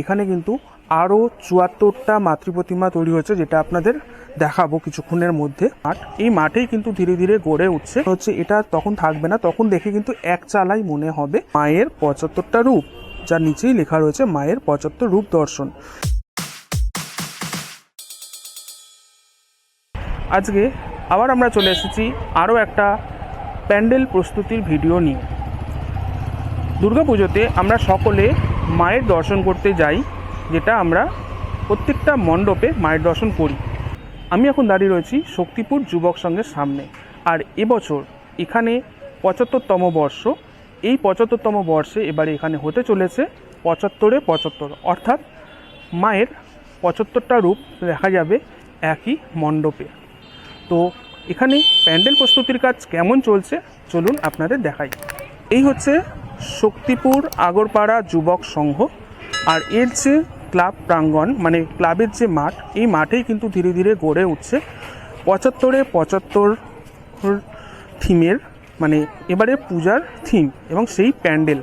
এখানে কিন্তু আরও চুয়াত্তরটা মাতৃপ্রতিমা তৈরি হয়েছে, যেটা আপনাদের দেখাবো কিছুক্ষণের মধ্যে। মাঠ, এই মাঠেই কিন্তু ধীরে ধীরে গড়ে উঠছে। হচ্ছে এটা তখন থাকবে না, তখন দেখে কিন্তু এক চালাই মনে হবে মায়ের পঁচাত্তরটা রূপ, যার নিচেই লেখা রয়েছে মায়ের পঁচাত্তর রূপ দর্শন। আজকে আবার আমরা চলে এসেছি আরও একটা প্যান্ডেল প্রস্তুতির ভিডিও নিয়ে। দুর্গাপুজোতে আমরা সকলে মায়ের দর্শন করতে যাই, যেটা আমরা প্রত্যেকটা মণ্ডপে মায়ের দর্শন করি। আমি এখন দাঁড়িয়ে রয়েছি শক্তিপুর যুবক সংঘের সামনে। আর এবছর এখানে পঁচাত্তরতম বর্ষ। এই পঁচাত্তরতম বর্ষে এবারে এখানে হতে চলেছে পঁচাত্তরে পঁচাত্তর। অর্থাৎ মায়ের পঁচাত্তরটা রূপ দেখা যাবে একই মণ্ডপে। তো এখানে প্যান্ডেল প্রস্তুতির কাজ কেমন চলছে? চলুন আপনাদের দেখাই। এই হচ্ছে শক্তিপুর আগরপাড়া যুবক সংঘ আর এর যে ক্লাব প্রাঙ্গণ মানে ক্লাবের যে মাঠ, এই মাঠেই কিন্তু ধীরে ধীরে গড়ে উঠছে। পঁচাত্তরে পঁচাত্তর থিমের মানে এবারে পূজার থিম এবং সেই প্যান্ডেল।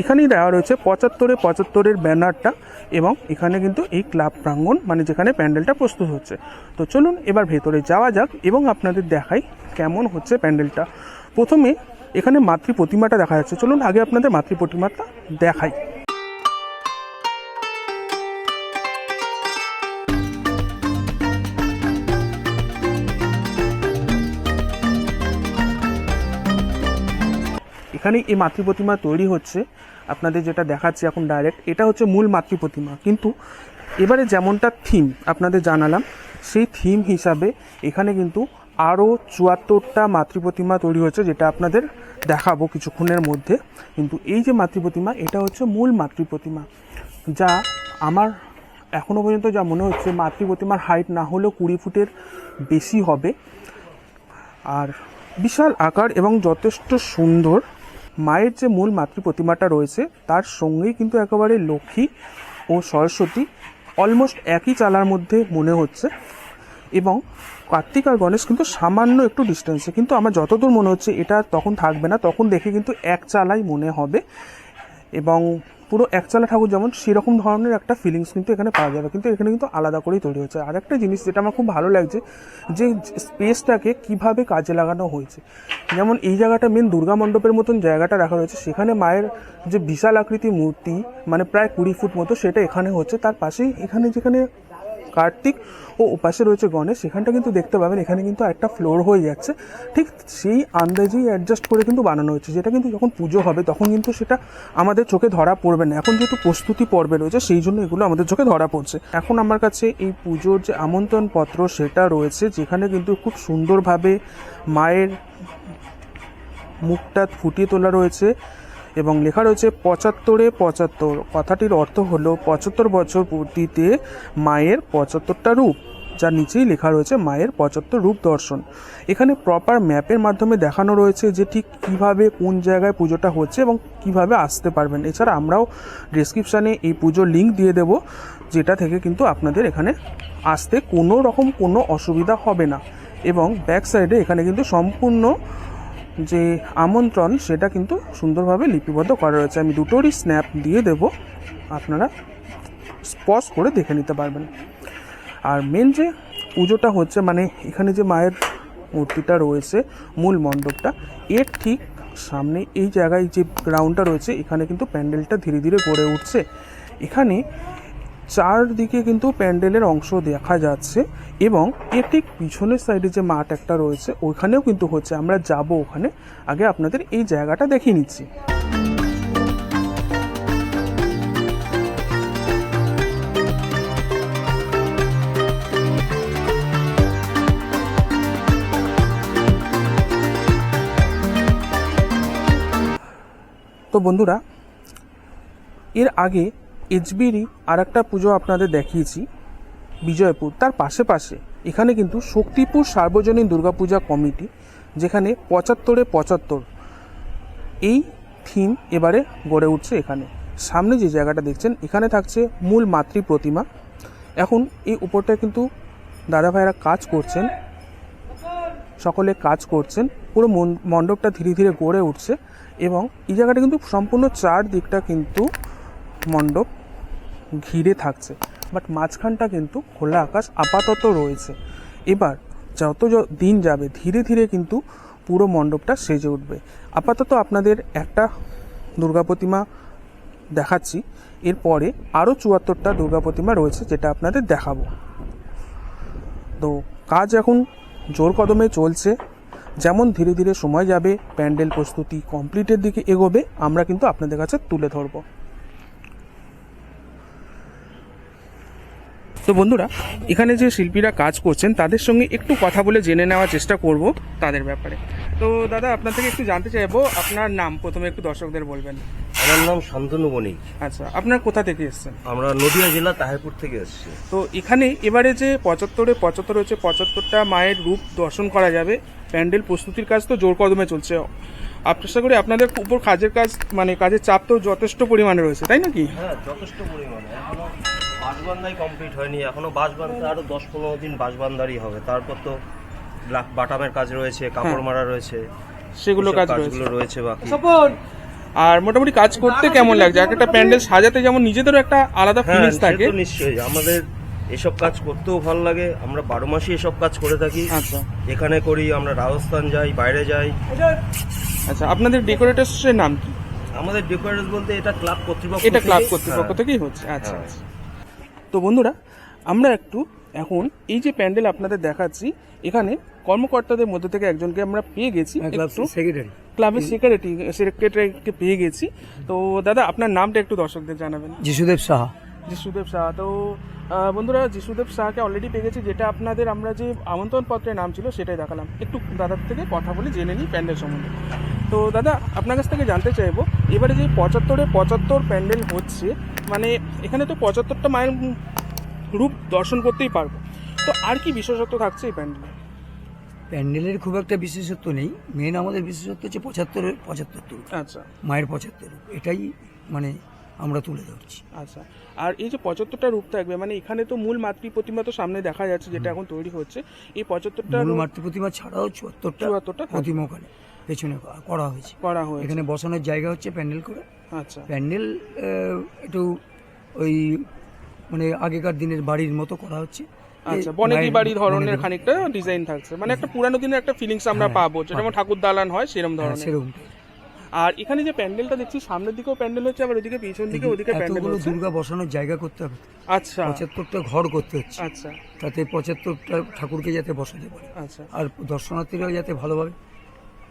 এখানেই দেওয়া রয়েছে পঁচাত্তরে পঁচাত্তরের ব্যানারটা এবং এখানে কিন্তু এই ক্লাব প্রাঙ্গণ মানে যেখানে প্যান্ডেলটা প্রস্তুত হচ্ছে। তো চলুন এবার ভেতরে যাওয়া যাক এবং আপনাদের দেখাই কেমন হচ্ছে প্যান্ডেলটা। প্রথমে এখানে মাতৃ প্রতিমাটা দেখা যাচ্ছে। চলুন আগে আপনাদের মাতৃ প্রতিমাটা দেখাই। এখানে এই মাতৃ প্রতিমা তৈরি হচ্ছে। আপনাদের যেটা দেখাচ্ছি এখন ডাইরেক্ট এটা হচ্ছে মূল মাতৃ প্রতিমা কিন্তু এবারে যেমনটা থিম আপনাদের জানালাম, সেই থিম হিসাবে এখানে কিন্তু আরও চুয়াত্তরটা মাতৃ প্রতিমা তৈরি হচ্ছে যেটা আপনাদের দেখাবো কিছুক্ষণের মধ্যে। কিন্তু এই যে মাতৃ প্রতিমা এটা হচ্ছে মূল মাতৃ প্রতিমা যা আমার এখনও পর্যন্ত যা মনে হচ্ছে মাতৃ প্রতিমার হাইট না হলেও কুড়ি ফুটের বেশি হবে। আর বিশাল আকার এবং যথেষ্ট সুন্দর মায়ের যে মূল মাতৃ প্রতিমাটা রয়েছে, তার সঙ্গেই কিন্তু একেবারে লক্ষ্মী ও সরস্বতী অলমোস্ট একই চালার মধ্যে মনে হচ্ছে। এবং কার্তিক আর গণেশ কিন্তু সামান্য একটু ডিস্টেন্সে কিন্তু আমার যতদূর মনে হচ্ছে, এটা তখন থাকবে না। তখন দেখে কিন্তু এক চালাই মনে হবে। এবং পুরো একচালা ঠাকুর যেমন, সেরকম ধরনের একটা ফিলিংস কিন্তু এখানে পাওয়া যাবে। কিন্তু এখানে কিন্তু আলাদা করেই তৈরি হয়েছে। আর একটা জিনিস যেটা আমার খুব ভালো লাগছে, যে স্পেসটাকে কীভাবে কাজে লাগানো হয়েছে। যেমন এই জায়গাটা মেন দুর্গা মণ্ডপের মতন জায়গাটা রাখা রয়েছে সেখানে মায়ের যে বিশাল আকৃতি মূর্তি মানে প্রায় কুড়ি ফুট মতো সেটা এখানে হচ্ছে। তার পাশেই এখানে যেখানে কার্তিক ও ওপাশে রয়েছে গণেশ। সেখানটা কিন্তু দেখতে পাবেন, এখানে কিন্তু একটা ফ্লোর হয়ে যাচ্ছে। ঠিক সেই আন্দাজেই অ্যাডজাস্ট করে কিন্তু বানানো হয়েছে। যেটা কিন্তু যখন পুজো হবে, তখন কিন্তু সেটা আমাদের চোখে ধরা পড়বে না। এখন যেহেতু প্রস্তুতি পর্বে রয়েছে, সেই জন্য এগুলো আমাদের চোখে ধরা পড়ছে। এখন আমার কাছে এই পুজোর যে আমন্ত্রণ পত্র সেটা রয়েছে, যেখানে কিন্তু খুব সুন্দরভাবে মায়ের মুখটা ফুটিয়ে তোলা রয়েছে। এবং লেখা রয়েছে পঁচাত্তরে পঁচাত্তর। কথাটির অর্থ হলো পঁচাত্তর বছর পূর্তিতে মায়ের পঁচাত্তরটা রূপ, যার নিচেই লেখা রয়েছে মায়ের পঁচাত্তর রূপ দর্শন। এখানে প্রপার ম্যাপের মাধ্যমে দেখানো রয়েছে যে ঠিক কীভাবে কোন জায়গায় পুজোটা হচ্ছে এবং কীভাবে আসতে পারবেন। এছাড়া আমরাও ডিসক্রিপশানে এই পুজোর লিঙ্ক দিয়ে দেব, যেটা থেকে কিন্তু আপনাদের এখানে আসতে কোনো রকম কোনো অসুবিধা হবে না। এবং ব্যাক সাইডে এখানে কিন্তু সম্পূর্ণ যে আমন্ত্রণ, সেটা কিন্তু সুন্দরভাবে লিপিবদ্ধ করা রয়েছে। আমি দুটোরই স্ন্যাপ দিয়ে দেব। আপনারা স্পষ্ট করে দেখে নিতে পারবেন। আর মেন যে পুজোটা হচ্ছে মানে এখানে যে মায়ের মূর্তিটা রয়েছে, মূল মণ্ডপটা, এর ঠিক সামনে এই জায়গায় যে গ্রাউন্ডটা রয়েছে, এখানে কিন্তু প্যান্ডেলটা ধীরে ধীরে গড়ে উঠছে। এখানে চারদিকে কিন্তু প্যান্ডেলের অংশ দেখা যাচ্ছে এবং এর ঠিক পিছনের সাইডে যে মাঠ একটা রয়েছে, ওইখানেও কিন্তু হচ্ছে। আমরা যাব ওখানে। আগে আপনাদের এই জায়গাটা দেখিয়ে নিচ্ছি। তো বন্ধুরা, এর আগে এইচবিরই আর একটা পুজো আপনাদের দেখিয়েছি, বিজয়পুর। তার পাশে পাশে এখানে কিন্তু শক্তিপুর সার্বজনীন দুর্গাপূজা কমিটি, যেখানে পঁচাত্তরে পঁচাত্তর। এই থিম এবারে গড়ে উঠছে এখানে। সামনে যে জায়গাটা দেখছেন, এখানে থাকছে মূল মাতৃ প্রতিমা। এখন এই উপরটা কিন্তু দাদা ভাইয়েরা কাজ করছেন, সকলে কাজ করছেন, পুরো মণ্ডপটা ধীরে ধীরে গড়ে উঠছে এবং এই জায়গাটা কিন্তু সম্পূর্ণ চার দিকটা কিন্তু মণ্ডপ ঘিরে থাকছে। বাট মাঝখানটা কিন্তু খোলা আকাশ আপাতত রয়েছে। এবার যত দিন যাবে, ধীরে ধীরে কিন্তু পুরো মণ্ডপটা সেজে উঠবে। আপাতত আপনাদের একটা দুর্গা প্রতিমা দেখাচ্ছি। এরপরে আরও চুয়াত্তরটা দুর্গা প্রতিমা রয়েছে যেটা আপনাদের দেখাবো। তো কাজ এখন জোর কদমে চলছে। যেমন ধীরে ধীরে সময় যাবে, প্যান্ডেল প্রস্তুতি কমপ্লিটের দিকে এগোবে, আমরা কিন্তু আপনাদের কাছে তুলে ধরবো। তো বন্ধুরা এখানে যে শিল্পীরা কাজ করছেন তাদের সঙ্গে একটু কথা বলে জেনে নেওয়ার চেষ্টা করব তাদের ব্যাপারে। তো দাদা আপনার থেকে একটু জানতে চাইব আপনার নাম প্রথমে একটু দর্শকদের বলবেন। আমার নাম শান্তনু বণিক আচ্ছা আপনার কোথা থেকে এসেছেন? আমরা নদিয়া জেলা তাহেরপুর থেকে এসেছি। তো এখানে এবারে যে পঁচাত্তরে পঁচাত্তর হচ্ছে পঁচাত্তরটা মায়ের রূপ দর্শন করা যাবে। প্যান্ডেল প্রস্তুতির কাজ তো জোর কদমে চলছে। আশা করি আপনাদের উপর কাজের কাজ মানে কাজের চাপ তো যথেষ্ট পরিমাণে রয়েছে তাই নাকি? হ্যাঁ যথেষ্ট পরিমাণে। বাঁশবান্ধাই কমপ্লিট হয়নি। এখনও বাঁশবান্ধা আরও দশ পনেরো দিন বাঁশবান্ধারই হবে। তারপর তো বাটামের কাজ রয়েছে কাপড় মারা রয়েছে সেগুলো কাজ রয়েছে। কাজগুলো রয়েছে বাকি। আর মোটামুটি কাজ করতে কেমন লাগছে? এক একটা প্যান্ডেল সাজাতে যেমন নিজেদেরও একটা আলাদা হ্যাঁ ফিলিংস থাকে। নিশ্চয়ই। আমাদের এসব কাজ করতেও ভালো লাগে। আমরা বারো মাসই এসব কাজ করে থাকি। আচ্ছা। এখানে করি আমরা রাজস্থান যাই বাইরে যাই। আচ্ছা আপনাদের ডেকোরেটার্সের নাম কি? আমাদের ডেকোরেটর বলতে এটা ক্লাব কর্তৃপক্ষ এটা ক্লাব কর্তৃপক্ষ হ্যাঁ। থেকেই হচ্ছে। আচ্ছা হ্যাঁ। আচ্ছা। তো বন্ধুরা আমরা একটু এখন এই যে প্যান্ডেল আপনাদের দেখাচ্ছি এখানে কর্মকর্তাদের মধ্যে থেকে একজনকে আমরা পেয়ে গেছি সেক্রেটারি ক্লাবের সেক্রেটারি সেক্রেটারিকে পেয়ে গেছি। তো দাদা আপনার নামটা একটু দর্শকদের জানাবেন। যিশুদেব সাহা। যিশুদেব শাহ। তো বন্ধুরা যিশুদেব শাহকে অলরেডি পেয়ে গেছি যেটা আপনাদের আমরা যে আমন্ত্রণ পত্রের নাম ছিল সেটাই দেখালাম। একটু দাদার থেকে কথা বলে জেনে নিই প্যান্ডেল সম্বন্ধে। তো দাদা আপনার কাছ থেকে জানতে চাইব এবারে যে পঁচাত্তরে পঁচাত্তর প্যান্ডেল হচ্ছে মানে এখানে তো পঁচাত্তরটা মায়ের রূপ দর্শন করতেই পারব। তো আর কি বিশেষত্ব থাকছে এই প্যান্ডেলে? প্যান্ডেলের খুব একটা বিশেষত্ব নেই। মেন আমাদের বিশেষত্ব হচ্ছে পঁচাত্তরের পঁচাত্তর আচ্ছা। মায়ের পঁচাত্তর। এটাই মানে আমরা তুলে ধরছি। আচ্ছা। আর এই যে পঁচাত্তরটা রূপ থাকবে মানে এখানে তো মূল মাতৃ প্রতিমা তো সামনে দেখা যাচ্ছে যেটা এখন তৈরি হচ্ছে। এই পঁচাত্তরটা মূল মাতৃ প্রতিমা ছাড়াও চুয়াত্তরটা চুয়াত্তরটা। প্রতিমা ওখানে পেছনে করা হয়েছে। করা হয়েছে। এখানে বসানোর জায়গা হচ্ছে প্যান্ডেল করে। আচ্ছা। প্যান্ডেল একটু ওই মানে আগেকার দিনের বাড়ির মতো করা হচ্ছে। আচ্ছা বনেদি বাড়ি ধরনের খানিকটা ডিজাইন থাকছে। মানে একটা পুরানো দিনের একটা ফিলিংস আমরা পাবো যেমন ঠাকুর দালান হয় সেরকম হ্যাঁ, ধরনের। সেরকম আর এখানে যে প্যান্ডেলটা দেখছি সামনের দিকেও প্যান্ডেল হচ্ছে আবার ওদিকে পিছন দিকে ওদিকে প্যান্ডেল হচ্ছে। দুর্গা বসানোর জায়গা করতে হবে। আচ্ছা। পঁচাত্তরটা ঘর করতে হচ্ছে। আচ্ছা। তাতে পঁচাত্তরটা ঠাকুরকে যাতে বসাতে পারে। আচ্ছা। আর দর্শনার্থীরাও যাতে ভালোভাবে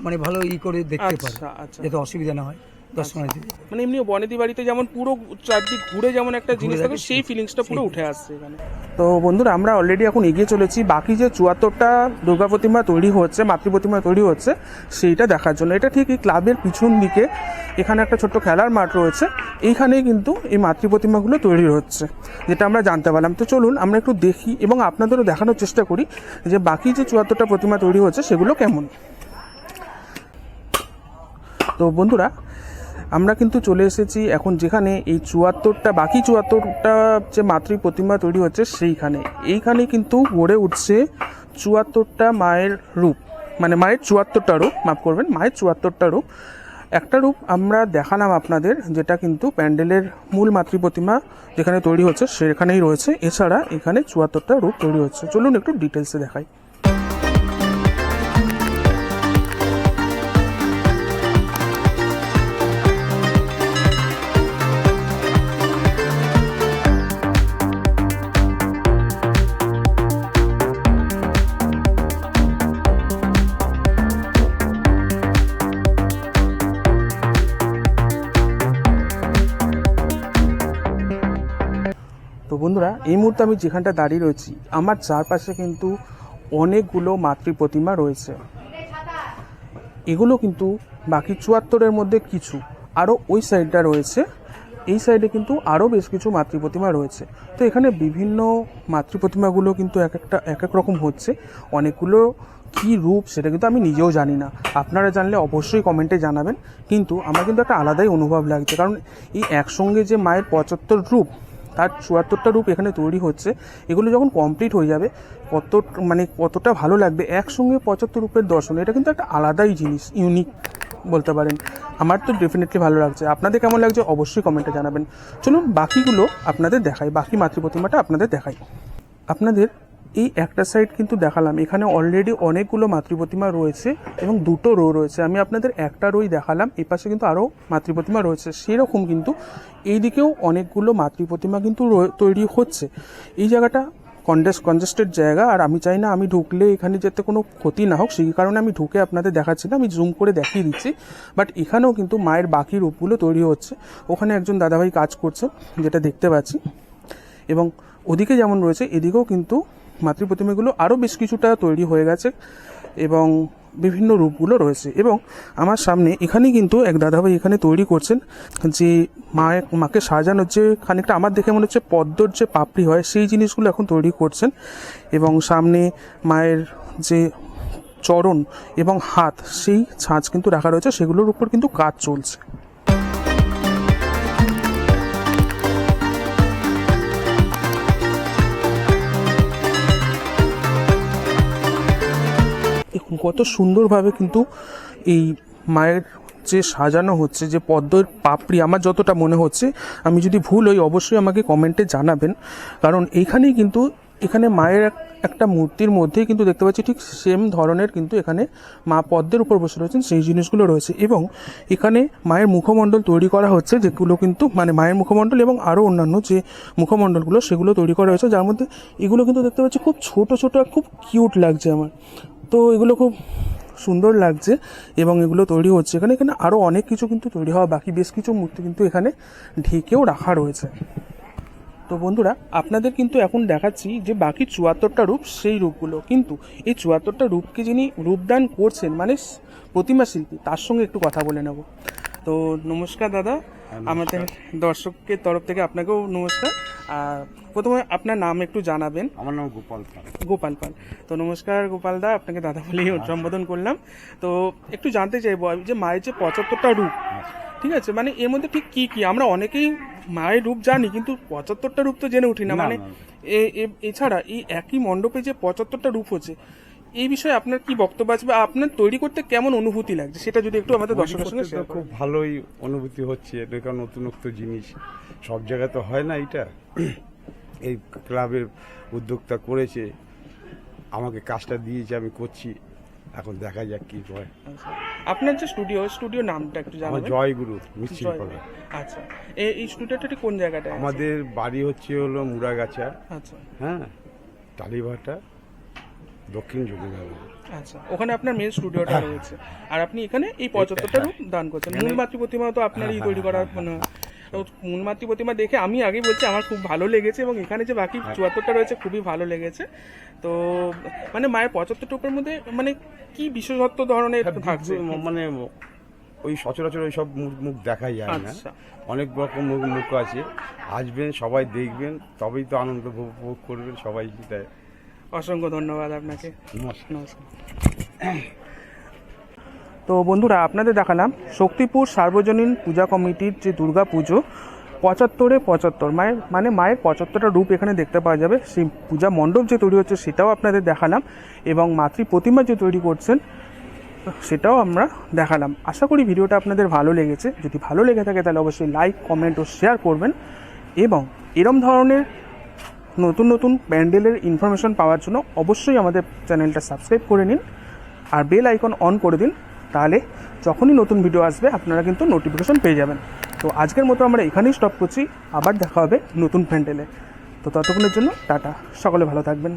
মানে ভালো ই করে দেখতে পারে। আচ্ছা আচ্ছা। যাতে অসুবিধা না হয়। দর্শনার্থীদের মানে এমনি বনেদি বাড়িতে যেমন পুরো চারদিক ঘুরে যেমন একটা জিনিস থাকে থাকে, সেই ফিলিংসটা পুরো উঠে আসছে এখানে। তো বন্ধুরা আমরা অলরেডি এখন এগিয়ে চলেছি। বাকি যে চুয়াত্তরটা দুর্গা প্রতিমা তৈরি হচ্ছে মাতৃ প্রতিমা তৈরি হচ্ছে সেইটা দেখার জন্য। এটা ঠিক এই ক্লাবের পিছন দিকে এখানে একটা ছোট্ট খেলার মাঠ রয়েছে। এইখানেই কিন্তু এই মাতৃ প্রতিমাগুলো তৈরি হচ্ছে যেটা আমরা জানতে পারলাম। তো চলুন আমরা একটু দেখি এবং আপনাদেরও দেখানোর চেষ্টা করি যে বাকি যে চুয়াত্তরটা প্রতিমা তৈরি হচ্ছে সেগুলো কেমন। তো বন্ধুরা আমরা কিন্তু চলে এসেছি এখন যেখানে এই চুয়াত্তরটা, বাকি চুয়াত্তরটা যে মাতৃ প্রতিমা তৈরি হচ্ছে সেইখানে। এইখানে কিন্তু গড়ে উঠছে চুয়াত্তরটা মায়ের রূপ। মানে মায়ের চুয়াত্তরটা রূপ, মাফ করবেন, মায়ের চুয়াত্তরটা রূপ। একটা রূপ আমরা দেখালাম আপনাদের, যেটা কিন্তু প্যান্ডেলের মূল মাতৃ প্রতিমা যেখানে তৈরি হচ্ছে সেখানেই রয়েছে। এছাড়া এখানে চুয়াত্তরটা রূপ তৈরি হচ্ছে। চলুন একটু ডিটেলসে দেখাই। তো বন্ধুরা, এই মুহূর্তে আমি যেখানটা দাঁড়িয়ে রয়েছি, আমার চারপাশে কিন্তু অনেকগুলো মাতৃ প্রতিমা রয়েছে। এগুলো কিন্তু বাকি চুয়াত্তরের মধ্যে কিছু। আরও ওই সাইডটা রয়েছে। এই সাইডে কিন্তু আরও বেশ কিছু মাতৃ প্রতিমা রয়েছে। তো এখানে বিভিন্ন মাতৃ প্রতিমাগুলো কিন্তু এক একটা, এক এক রকম হচ্ছে। অনেকগুলো কী রূপ সেটা কিন্তু আমি নিজেও জানি না। আপনারা জানলে অবশ্যই কমেন্টে জানাবেন। কিন্তু আমার কিন্তু একটা আলাদাই অনুভব লাগছে। কারণ এই একসঙ্গে যে মায়ের পঁচাত্তর রূপ তার চুয়াত্তরটা রূপ এখানে তৈরি হচ্ছে, এগুলো যখন কমপ্লিট হয়ে যাবে, কত মানে কতটা ভালো লাগবে, একসঙ্গে পঁচাত্তর রূপের দর্শন, এটা কিন্তু একটা আলাদাই জিনিস ইউনিক বলতে পারেন। আমার তো ডেফিনেটলি ভালো লাগছে। আপনাদের কেমন লাগছে অবশ্যই কমেন্টে জানাবেন। চলুন বাকিগুলো আপনাদের দেখাই, বাকি মাতৃ প্রতিমাটা আপনাদের দেখাই। আপনাদের এই একটা সাইড কিন্তু দেখালাম। এখানে অলরেডি অনেকগুলো মাতৃ প্রতিমা রয়েছে এবং দুটো রো রয়েছে। আমি আপনাদের একটা রোই দেখালাম, এই পাশে কিন্তু আরও মাতৃ প্রতিমা রয়েছে। সেরকম কিন্তু এই দিকেও অনেকগুলো মাতৃ প্রতিমা কিন্তু তৈরি হচ্ছে। এই জায়গাটা কন্ডেস কনজেস্টেড জায়গা, আর আমি চাই না আমি ঢুকলে এখানে যাতে কোনো ক্ষতি না হোক, সেই কারণে আমি ঢুকে আপনাদের দেখাচ্ছি না, আমি জুম করে দেখিয়ে দিচ্ছি। বাট এখানেও কিন্তু মায়ের বাকি রূপগুলো তৈরি হচ্ছে। ওখানে একজন দাদাভাই কাজ করছে, যেটা দেখতে পাচ্ছি। এবং ওদিকে যেমন রয়েছে, এদিকেও কিন্তু মাতৃ প্রতিমাগুলো আরও বেশ কিছুটা তৈরি হয়ে গেছে এবং বিভিন্ন রূপগুলো রয়েছে। এবং আমার সামনে এখানেই কিন্তু এক দাদাভাই এখানে তৈরি করছেন যে মায়ের মাকে সাজানোর যে খানিকটা আমার দেখে মনে হচ্ছে পদ্মর যে পাপড়ি হয় সেই জিনিসগুলো এখন তৈরি করছেন এবং সামনে মায়ের যে চরণ এবং হাত সেই ছাঁচ কিন্তু রাখা রয়েছে। সেগুলোর উপর কিন্তু কাজ চলছে। কত সুন্দরভাবে কিন্তু এই মায়ের যে সাজানো হচ্ছে, যে পদ্মের পাপড়ি, আমার যতটা মনে হচ্ছে, আমি যদি ভুল হই অবশ্যই আমাকে কমেন্টে জানাবেন। কারণ এইখানেই কিন্তু, এখানে মায়ের একটা মূর্তির মধ্যেই কিন্তু দেখতে পাচ্ছি ঠিক সেম ধরনের কিন্তু এখানে মা পদ্মের উপর বসে রয়েছেন, সেই জিনিসগুলো রয়েছে। এবং এখানে মায়ের মুখমণ্ডল তৈরি করা হচ্ছে, যেগুলো কিন্তু মানে মায়ের মুখমণ্ডল এবং আরও অন্যান্য যে মুখমণ্ডলগুলো, সেগুলো তৈরি করা হয়েছে। যার মধ্যে এগুলো কিন্তু দেখতে পাচ্ছি খুব ছোট ছোট খুব কিউট লাগছে আমার। তো এগুলো খুব সুন্দর লাগছে এবং এগুলো তৈরি হচ্ছে এখানে। এখানে আরও অনেক কিছু কিন্তু তৈরি হওয়া বাকি। বেশ কিছু মূর্তি কিন্তু এখানে ঢেকেও রাখা রয়েছে। তো বন্ধুরা আপনাদের কিন্তু এখন দেখাচ্ছি যে বাকি চুয়াত্তরটা রূপ সেই রূপগুলো। কিন্তু এই চুয়াত্তরটা রূপকে যিনি রূপদান করছেন মানে প্রতিমা শিল্পী তার সঙ্গে একটু কথা বলে নেব। তো নমস্কার দাদা। আমাদের দর্শকের তরফ থেকে আপনাকেও নমস্কার। আর প্রথমে আপনার নাম একটু জানাবেন। আমার নাম গোপাল পাল। গোপাল পাল। তো নমস্কার গোপাল দা আপনাকে দাদা বলেই সম্বোধন করলাম। তো একটু জানতে চাইব যে মায়ের যে পঁচাত্তরটা রূপ ঠিক আছে? মানে এর মধ্যে ঠিক কি কি? আমরা অনেকেই মায়ের রূপ জানি কিন্তু পঁচাত্তরটা রূপ তো জেনে উঠি না। মানে এছাড়া এই একই মণ্ডপে যে পঁচাত্তরটা রূপ হচ্ছে এই বিষয়ে আপনার কি বক্তব্য আছে বা আপনার তৈরি করতে কেমন অনুভূতি লাগছে? সেটা যদি একটু আমাদের দর্শকের সঙ্গে শেয়ার খুব ভালোই অনুভূতি হচ্ছে। এটা নতুনত্ব জিনিস। সব জায়গায় তো হয় না এটা এই ক্লাবের উদ্যোক্তা করেছে আমাকে কাজটা দিয়েছে আমি করছি। এখন দেখা যাক কি হয়। আপনার যে স্টুডিও স্টুডিও নামটা একটু জানাবেন? জয়গুরু মিষ্টি জয়- আচ্ছা। এই এই স্টুডিওটা কোন জায়গাটায় আছে? আমাদের বাড়ি হচ্ছে হলো মুরাগাছা আচ্ছা। হ্যাঁ? টালিভাটা দক্ষিণ যোগীনগর আচ্ছা। ওখানে আপনার মেন স্টুডিওটা রয়েছে। আর আপনি এখানে এই পঁচাত্তরটা রূপ দান করছেন। মূল মাতৃ প্রতিমা তো আপনারই তৈরি করা মনে হয় তো মূল মাতৃ প্রতিমা দেখে আমি আগেই বলছি আমার খুব ভালো লেগেছে এবং এখানে যে বাকি চুয়াত্তরটা রয়েছে খুবই ভালো লেগেছে। তো মানে মায়ের পঁচাত্তর টুপের মধ্যে মানে কি বিশেষত্ব ধরনের থাকছে? মানে ওই সচরাচর ওই সব মুখ মুখ দেখা যায় না। আচ্ছা। অনেক রকম মুখ মুখ আছে। আসবেন সবাই দেখবেন তবেই তো আনন্দ উপভোগ করবেন সবাই অসংখ্য ধন্যবাদ আপনাকে। নমস্কার। নমস্কার। তো বন্ধুরা, আপনাদের দেখালাম শক্তিপুর সার্বজনীন পূজা কমিটির যে দুর্গা পুজো, পঁচাত্তরে পঁচাত্তর, মায়ের মানে মায়ের পঁচাত্তরটা রূপ এখানে দেখতে পাওয়া যাবে। সেই পূজা মণ্ডপ যে তৈরি হচ্ছে সেটাও আপনাদের দেখালাম এবং মাতৃ প্রতিমা যে তৈরি করছেন, সেটাও আমরা দেখালাম। আশা করি ভিডিওটা আপনাদের ভালো লেগেছে। যদি ভালো লেগে থাকে তাহলে অবশ্যই লাইক কমেন্ট ও শেয়ার করবেন এবং এরম ধরনের নতুন নতুন প্যান্ডেলের ইনফরমেশন পাওয়ার জন্য অবশ্যই আমাদের চ্যানেলটা সাবস্ক্রাইব করে নিন আর বেল আইকন অন করে দিন। তাহলে যখনই নতুন ভিডিও আসবে, আপনারা কিন্তু নোটিফিকেশন পেয়ে যাবেন। তো আজকের মতো আমরা এখানেই স্টপ করছি। আবার দেখা হবে নতুন প্যান্ডেলে তো ততক্ষণের জন্য টাটা। সকলে ভালো থাকবেন।